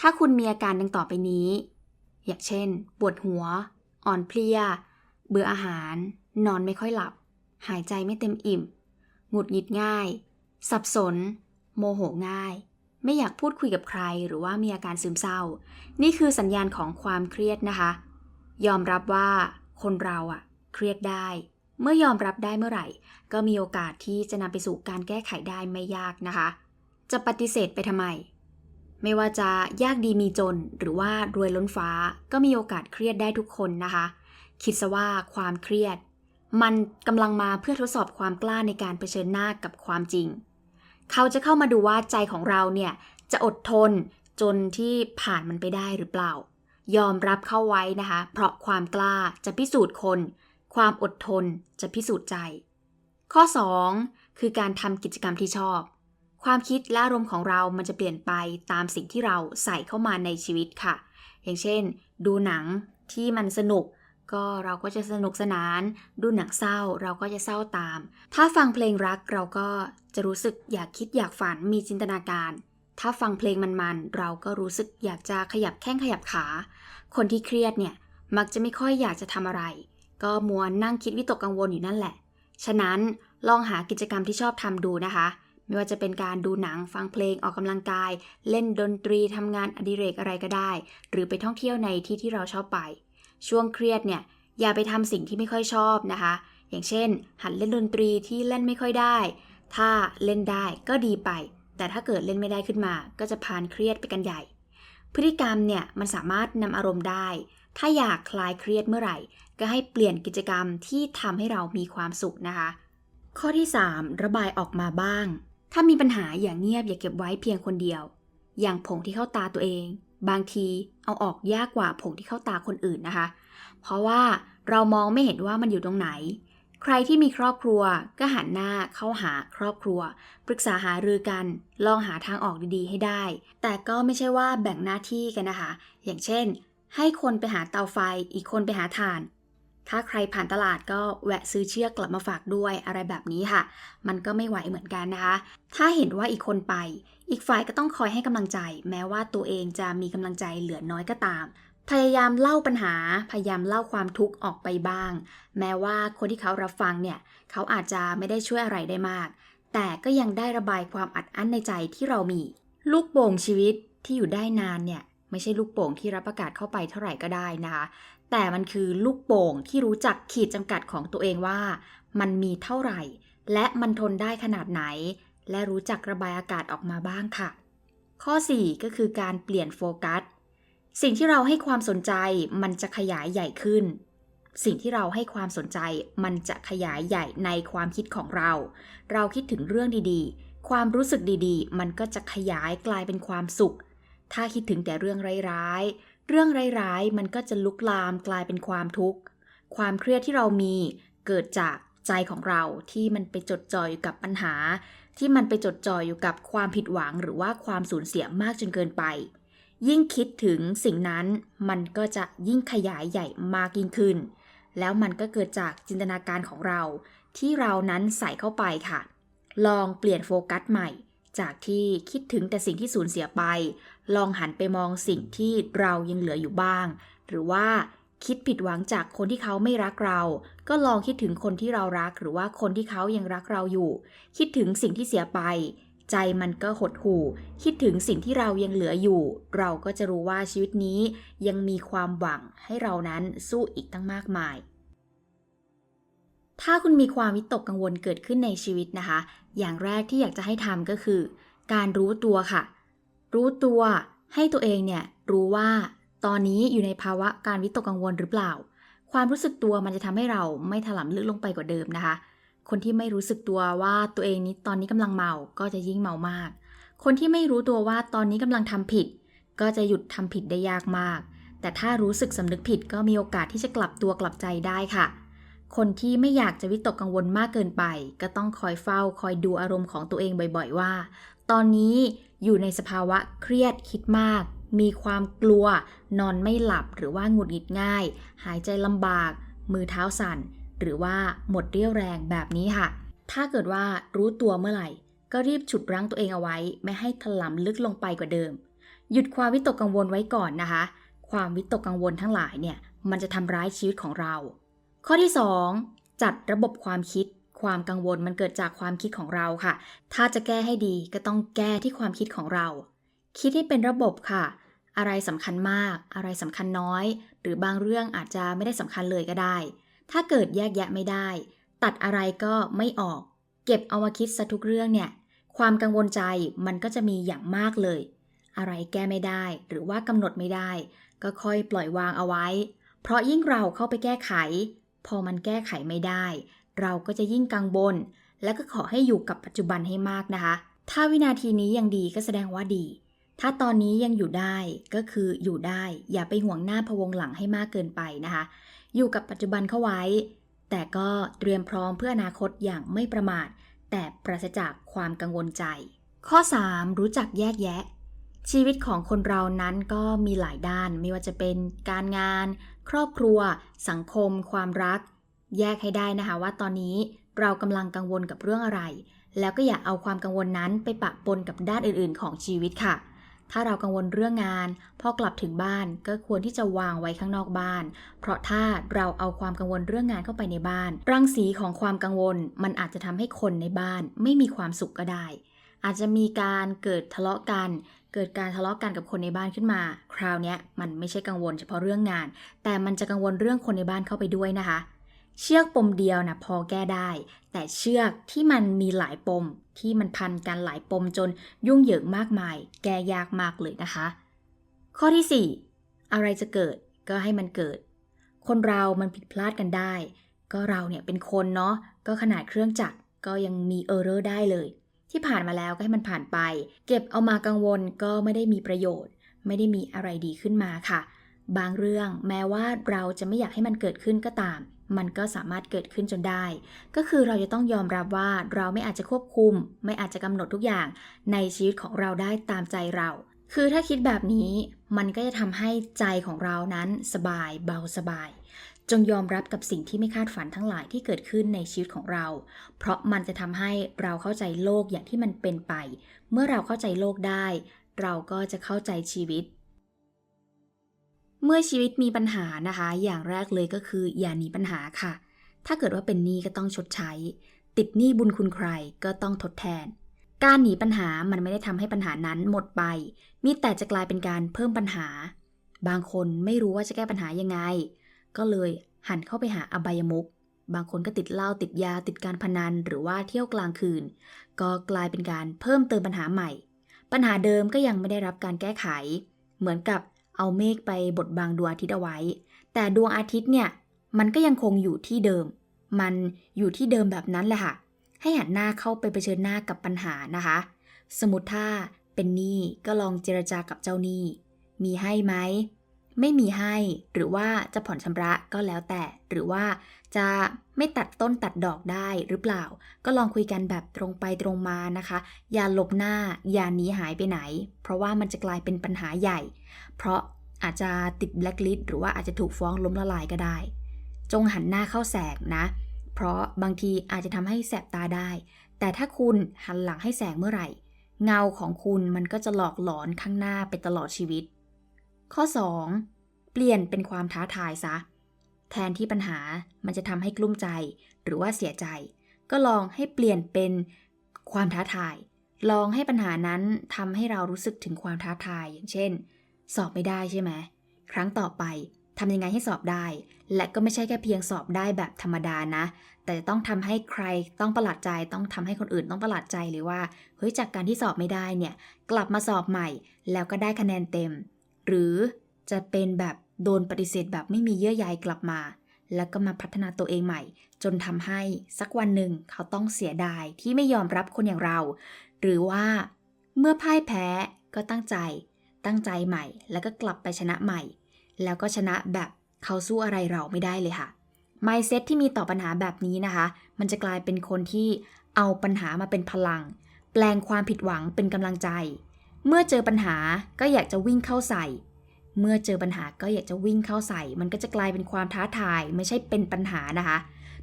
ถ้าคุณมีอาการดังต่อไปนี้ อย่างเช่น ปวดหัว อ่อนเพลีย เบื่ออาหาร นอนไม่ค่อยหลับ หายใจไม่เต็มอิ่ม หงุดหงิดง่าย สับสน โมโหง่าย ไม่อยากพูดคุยกับใคร หรือว่ามีอาการซึมเศร้า นี่คือสัญญาณของความเครียดนะคะ ยอมรับว่าคนเราอะเครียดได้ เมื่อยอมรับได้เมื่อไหร่ ก็มีโอกาสที่จะนำไปสู่การแก้ไขได้ไม่ยากนะคะ จะปฏิเสธไปทำไม ไม่ว่าจะยากดีมีจนหรือว่ารวยล้นฟ้าก็มีโอกาสเครียดได้ทุกคนนะคะ คิดซะว่าความเครียด มันกำลังมาเพื่อทดสอบความกล้าในการเผชิญหน้ากับความจริง เขาจะเข้ามาดูว่าใจของเราเนี่ยจะอดทนจนที่ผ่านมันไปได้หรือเปล่า ยอมรับเข้าไว้นะคะ เพราะความกล้าจะพิสูจน์คน ความอดทนจะพิสูจน์ใจ ข้อ 2 คือการทำกิจกรรมที่ชอบ ความคิดและอารมณ์ของเรามันจะเปลี่ยนไปตามสิ่งที่เราใส่เข้ามาในชีวิตค่ะ อย่างเช่น ดูหนังที่มันสนุก ก็เราก็จะสนุกสนาน ดูหนังเศร้าเราก็จะเศร้าตาม ถ้าฟังเพลงรักเราก็จะรู้สึกอยากคิดอยากฝันมีจินตนาการ ถ้าฟังเพลงมันๆเราก็รู้สึกอยากจะขยับแข้งขยับขา คนที่เครียดเนี่ยมักจะไม่ค่อยอยากจะทำอะไร ก็มัวนั่งคิดวิตกกังวลอยู่นั่นแหละ ฉะนั้นลองหากิจกรรมที่ชอบทำดูนะคะ ไม่ว่าจะเป็นการดูหนังฟังเพลงออกกำลังกาย เล่นดนตรีทำงานอดิเรกอะไรก็ได้ หรือไปท่องเที่ยวในที่ที่เราชอบไป ช่วงเครียดเนี่ยอย่าไปทำสิ่งที่ไม่ค่อยชอบนะคะ อย่างเช่น หัดเล่นดนตรีที่เล่นไม่ค่อยได้ ถ้าเล่นได้ก็ดีไป แต่ถ้าเกิดเล่นไม่ได้ขึ้นมา ก็จะพานเครียดไปกันใหญ่ พฤติกรรมเนี่ยมันสามารถนำอารมณ์ได้ ถ้าอยากคลายเครียดเมื่อไหร่ ก็ให้เปลี่ยนกิจกรรมที่ทำให้เรามีความสุขนะคะ ข้อที่ 3 ระบายออกมาบ้าง ถ้ามีปัญหาอย่างเงียบอย่าเก็บไว้เพียงคนเดียว อย่างผงที่เข้าตาตัวเอง บางทีเอาออกยากกว่าผงที่เข้าตาคนอื่นนะคะ เพราะว่าเรามองไม่เห็นว่ามันอยู่ตรงไหน ใครที่มีครอบครัวก็หันหน้าเข้าหาครอบครัว ปรึกษาหารือกัน ลองหาทางออกดีๆ ให้ได้ แต่ก็ไม่ใช่ว่าแบ่งหน้าที่กันนะคะ อย่างเช่น ให้คนไปหาเตาไฟ อีกคนไปหาถ่าน ถ้าใครผ่านตลาดก็แวะซื้อเชือกกลับมาฝากด้วยอะไรแบบนี้ค่ะ มันก็ไม่ไหวเหมือนกันนะคะ ถ้าเห็นว่าอีกคนไป อีกฝ่ายก็ต้องคอยให้กำลังใจ แม้ว่าตัวเองจะมีกำลังใจเหลือน้อยก็ตาม พยายามเล่าปัญหา พยายามเล่าความทุกข์ออกไปบ้าง แม้ว่าคนที่เขารับฟังเนี่ยเขาอาจจะไม่ได้ช่วยอะไรได้มาก แต่ก็ยังได้ระบายความอัดอั้นในใจที่เรามี ลูกโป่งชีวิตที่อยู่ได้นานเนี่ยไม่ใช่ลูกโป่งที่รับอากาศเข้าไปเท่าไหร่ก็ได้นะคะ แต่มันคือลูกโป่งที่รู้จักขีดจำกัดของตัวเองว่า มันมีเท่าไหร่ และมันทนได้ขนาดไหน และรู้จักระบายอากาศออกมาบ้างค่ะ ข้อ 4 ก็คือการเปลี่ยนโฟกัส สิ่งที่เราให้ความสนใจมันจะขยายใหญ่ขึ้น สิ่งที่เราให้ความสนใจมันจะขยายใหญ่ในความคิดของเรา เราคิดถึงเรื่องดีๆ ความรู้สึกดีๆ มันก็จะขยายกลายเป็นความสุข ถ้าคิดถึงแต่เรื่องร้ายๆ เรื่องร้ายๆ มันก็จะลุกลามกลายเป็นความทุกข์ ความเครียดที่เรามีเกิดจากใจของเราที่มันไปจดจ่ออยู่กับปัญหา ที่มันไปจดจ่ออยู่กับความผิดหวังหรือว่าความสูญเสียมากจนเกินไป ยิ่งคิดถึงสิ่งนั้นมันก็จะยิ่งขยายใหญ่มากยิ่งขึ้น แล้วมันก็เกิดจากจินตนาการของเรา ที่เรานั้นใส่เข้าไปค่ะ ลองเปลี่ยนโฟกัสใหม่ จากที่คิดถึงแต่สิ่งที่สูญเสียไป ลองหันไปมองสิ่งที่เรายังเหลืออยู่บ้าง หรือว่าคิดผิดหวังจากคนที่เขาไม่รักเรา ก็ลองคิดถึงคนที่เรารัก หรือว่าคนที่เขายังรักเราอยู่ คิดถึงสิ่งที่เสียไป ใจมันก็หดหู่ คิดถึงสิ่งที่เรายังเหลืออยู่ เราก็จะรู้ว่าชีวิตนี้ยังมีความหวังให้เรานั้นสู้อีกตั้งมากมาย ถ้าคุณมีความวิตกกังวลเกิดขึ้นในชีวิตนะคะ อย่างแรกที่อยากจะให้ทำก็คือ การรู้ตัวค่ะ รู้ตัวให้ตัวเองเนี่ยรู้ว่าตอนนี้อยู่ในภาวะการวิตกกังวลหรือเปล่า ความรู้สึกตัวมันจะทำให้เราไม่ถลำลึกลงไปกว่าเดิมนะคะ คนที่ไม่รู้สึกตัวว่าตัวเองนี้ตอนนี้กำลังเมาก็จะยิ่งเมามาก คนที่ไม่รู้ตัวว่าตอนนี้กำลังทำผิด ก็จะหยุดทำผิดได้ยากมาก แต่ถ้ารู้สึกสำนึกผิดก็มีโอกาสที่จะกลับตัวกลับใจได้ค่ะ คนที่ไม่อยากจะวิตกกังวลมากเกินไป ก็ต้องคอยเฝ้าคอยดูอารมณ์ของตัวเองบ่อยๆว่า ตอนนี้อยู่ในสภาวะเครียดคิดมาก มีความกลัว นอนไม่หลับหรือว่าหงุดหงิดง่าย หายใจลำบาก มือเท้าสั่น หรือว่าหมดเรี่ยวแรงแบบนี้ค่ะ ถ้าเกิดว่ารู้ตัวเมื่อไหร่ ก็รีบฉุดรั้งตัวเองเอาไว้ ไม่ให้ถลำลึกลงไปกว่าเดิม หยุดความวิตกกังวลไว้ก่อนนะคะ ความวิตกกังวลทั้งหลายเนี่ยมันจะทำร้ายชีวิตของเรา ข้อที่ 2 จัดระบบความคิด ความกังวลมันเกิดจากความคิดของเราค่ะ ถ้าจะแก้ให้ดีก็ต้องแก้ที่ความคิดของเรา คิดให้เป็นระบบค่ะ อะไรสำคัญมาก อะไรสำคัญน้อย หรือบางเรื่องอาจจะไม่ได้สำคัญเลยก็ได้ ถ้าเกิดแยกแยะไม่ได้ ตัดอะไรก็ไม่ออก เก็บเอามาคิดซะทุกเรื่องเนี่ย ความกังวลใจมันก็จะมีอย่างมากเลย อะไรแก้ไม่ได้ หรือว่ากำหนดไม่ได้ ก็ค่อยปล่อยวางเอาไว้ เพราะยิ่งเราเข้าไปแก้ไข พอมันแก้ไขไม่ได้ เราก็จะยิ่งกังวลและก็ขอให้อยู่กับปัจจุบันให้มากนะคะ ถ้าวินาทีนี้ยังดีก็แสดงว่าดี ถ้าตอนนี้ยังอยู่ได้ก็คืออยู่ได้ อย่าไปห่วงหน้าพวงหลังให้มากเกินไปนะคะ อยู่กับปัจจุบันเข้าไว้ แต่ก็เตรียมพร้อมเพื่ออนาคตอย่างไม่ประมาท แต่ปราศจากความกังวลใจ ข้อ 3 รู้จักแยกแยะชีวิตของคนเรานั้นก็มีหลายด้านไม่ว่าจะเป็นการงาน ครอบครัว สังคม ความรัก แยกให้ได้นะคะว่าตอนนี้เรากำลังกังวลกับเรื่องอะไร แล้วก็อย่าเอาความกังวลนั้นไปปะปนกับด้านอื่นๆ ของชีวิตค่ะ ถ้าเรากังวลเรื่องงานพอกลับถึงบ้านก็ควรที่จะวางไว้ข้างนอกบ้าน เพราะถ้าเราเอาความกังวลเรื่องงานเข้าไปในบ้าน รังสีของความกังวลมันอาจจะทำให้คนในบ้านไม่มีความสุขก็ได้ อาจจะมีการเกิดทะเลาะกัน เกิดการทะเลาะกันกับคนในบ้านขึ้นมา คราวนี้มันไม่ใช่กังวลเฉพาะเรื่องงาน แต่มันจะกังวลเรื่องคนในบ้านเข้าไปด้วยนะคะ เชือกปมเดียวนะพอแก้ได้ แต่เชือกที่มันมีหลายปม ที่มันพันกันหลายปมจนยุ่งเหยิงมากมาย แก้ยากมากเลยนะคะ ข้อที่ 4 อะไรจะเกิดก็ให้มันเกิด คนเรามันผิดพลาดกันได้ ก็เราเนี่ยเป็นคนเนาะก็ขนาดเครื่องจักรก็ยังมีเออร์เรอร์ได้เลย ที่ผ่านมาแล้วก็ให้มันผ่านไป เก็บเอามากังวลก็ไม่ได้มีประโยชน์ ไม่ได้มีอะไรดีขึ้นมาค่ะ บางเรื่องแม้ว่าเราจะไม่อยากให้มันเกิดขึ้นก็ตาม มันก็สามารถเกิดขึ้นจนได้ ก็คือเราจะต้องยอมรับว่าเราไม่อาจจะควบคุม ไม่อาจจะกำหนดทุกอย่าง ในชีวิตของเราได้ตามใจเรา คือถ้าคิดแบบนี้ มันก็จะทำให้ใจของเรานั้นสบายเบาสบาย จงยอมรับกับสิ่งที่ไม่คาดฝันทั้งหลายที่เกิดขึ้นในชีวิตของเรา เพราะมันจะทำให้เราเข้าใจโลกอย่างที่มันเป็นไป เมื่อเราเข้าใจโลกได้ เราก็จะเข้าใจชีวิต เมื่อชีวิตมีปัญหานะคะ อย่างแรกเลยก็คือ อย่าหนีปัญหาค่ะ ถ้าเกิดว่าเป็นหนี้ก็ต้องชดใช้ ติดหนี้บุญคุณใครก็ต้องทดแทน การหนีปัญหามันไม่ได้ทำให้ปัญหานั้นหมดไป มีแต่จะกลายเป็นการเพิ่มปัญหา บางคนไม่รู้ว่าจะแก้ปัญหายังไง ก็เลยหันเข้าไปหาอบายมุก บางคนก็ติดเหล้าติดยาติดการพนันหรือว่าเที่ยวกลางคืน ก็กลายเป็นการเพิ่มเติมปัญหาใหม่ ปัญหาเดิมก็ยังไม่ได้รับการแก้ไข เหมือนกับเอาเมฆไปบดบังดวงอาทิตย์เอาไว้ แต่ดวงอาทิตย์เนี่ยมันก็ยังคงอยู่ที่เดิม มันอยู่ที่เดิมแบบนั้นแหละค่ะ ให้หันหน้าเข้าไปเผชิญหน้ากับปัญหานะคะ สมมติถ้าเป็นหนี้ก็ลองเจรจากับเจ้าหนี้ มีให้ไหม ไม่มีให้ หรือว่าจะผ่อนชำระก็แล้วแต่ หรือว่าจะไม่ตัดต้นตัดดอกได้หรือเปล่า ก็ลองคุยกันแบบตรงไปตรงมานะคะ อย่าหลบหน้า อย่าหนีหายไปไหน เพราะว่ามันจะกลายเป็นปัญหาใหญ่ เพราะอาจจะติดแบล็คลิสต์หรือว่าอาจจะถูกฟ้องล้มละลายก็ได้ จงหันหน้าเข้าแสงนะ เพราะบางทีอาจจะทำให้แสบตาได้ แต่ถ้าคุณหันหลังให้แสงเมื่อไหร่ เงาของคุณมันก็จะหลอกหลอนข้างหน้าไปตลอดชีวิต ข้อ 2. เปลี่ยนเป็นความท้าทายซะ แทนที่ปัญหามันจะทำให้กลุ้มใจหรือว่าเสียใจ ก็ลองให้เปลี่ยนเป็นความท้าทาย ลองให้ปัญหานั้นทำให้เรารู้สึกถึงความท้าทาย อย่างเช่น สอบไม่ได้ใช่ไหม ครั้งต่อไปทำยังไงให้สอบได้ และก็ไม่ใช่แค่เพียงสอบได้แบบธรรมดานะ แต่จะต้องทำให้ใครต้องประหลาดใจ ต้องทำให้คนอื่นต้องประหลาดใจเลยว่า เฮ้ย จากการที่สอบไม่ได้เนี่ย กลับมาสอบใหม่ แล้วก็ได้คะแนนเต็ม หรือจะเป็นแบบโดนปฏิเสธแบบไม่มีเยื่อใยกลับมา แล้วก็มาพัฒนาตัวเองใหม่ จนทำให้สักวันหนึ่งเขาต้องเสียดายที่ไม่ยอมรับคนอย่างเรา หรือว่าเมื่อพ่ายแพ้ก็ตั้งใจ ตั้งใจใหม่ แล้วก็กลับไปชนะใหม่ แล้วก็ชนะแบบเขาสู้อะไรเราไม่ได้เลยค่ะ mindset ที่มีต่อปัญหาแบบนี้นะคะ มันจะกลายเป็นคนที่เอาปัญหามาเป็นพลัง แปลงความผิดหวังเป็นกำลังใจ เมื่อเจอปัญหาก็อยากจะวิ่งเข้าใส่ เมื่อเจอปัญหาก็อยากจะวิ่งเข้าใส่ มันก็จะกลายเป็นความท้าทายไม่ใช่เป็นปัญหานะคะ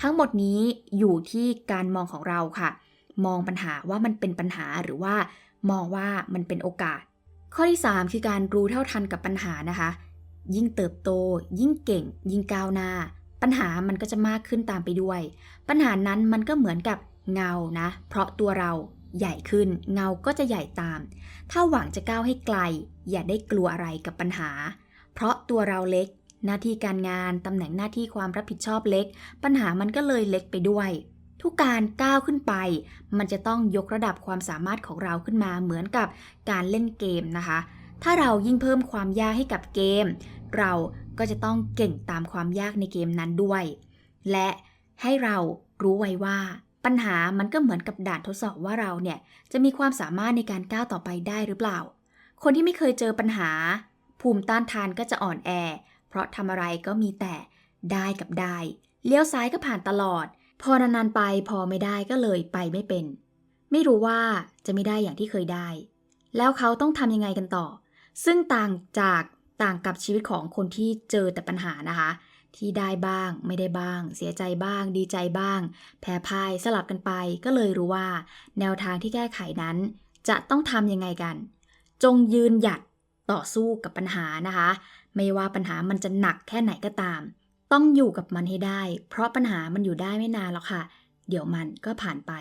ทั้งหมดนี้อยู่ที่การมองของเราค่ะ มองปัญหาว่ามันเป็นปัญหาหรือว่ามองว่ามันเป็นโอกาส ข้อที่ 3 คือการรู้เท่าทันกับปัญหานะคะ ยิ่งเติบโต ยิ่งเก่ง ยิ่งก้าวหน้า ปัญหามันก็จะมากขึ้นตามไปด้วย ปัญหานั้นมันก็เหมือนกับเงานะ เพราะตัวเรา ใหญ่ขึ้นเงาก็จะใหญ่ตาม ถ้าหวังจะก้าวให้ไกล อย่าได้กลัวอะไรกับปัญหา เพราะตัวเราเล็ก หน้าที่การงาน ตำแหน่งหน้าที่ความรับผิดชอบเล็ก ปัญหามันก็เลยเล็กไปด้วย ทุกการก้าวขึ้นไป มันจะต้องยกระดับความสามารถของเราขึ้นมาเหมือนกับการเล่นเกมนะคะ ถ้าเรายิ่งเพิ่มความยากให้กับเกม เราก็จะต้องเก่งตามความยากในเกมนั้นด้วย และให้เรารู้ไว้ว่า ปัญหามันก็เหมือนกับด่านทดสอบว่าเราเนี่ยจะมีความสามารถในการก้าวต่อไปได้หรือเปล่า คนที่ไม่เคยเจอปัญหา ภูมิต้านทานก็จะอ่อนแอ เพราะทำอะไรก็มีแต่ได้กับได้ เลี้ยวซ้ายก็ผ่านตลอด พอนานๆไปพอไม่ได้ก็เลยไปไม่เป็น ไม่รู้ว่าจะไม่ได้อย่างที่เคยได้ แล้วเขาต้องทำยังไงกันต่อ ซึ่งต่างจากต่างกับชีวิตของคนที่เจอแต่ปัญหานะคะ ที่ได้บ้าง ไม่ได้บ้าง เสียใจบ้าง ดีใจบ้าง แพ้พ่ายสลับกันไป ก็เลยรู้ว่า แนวทางที่แก้ไขนั้น จะต้องทำยังไงกัน จงยืนหยัดต่อสู้กับปัญหานะคะ ไม่ว่าปัญหามันจะหนักแค่ไหนก็ตาม ต้องอยู่กับมันให้ได้ เพราะปัญหามันอยู่ได้ไม่นานหรอกค่ะ เดี๋ยวมันก็ผ่านไป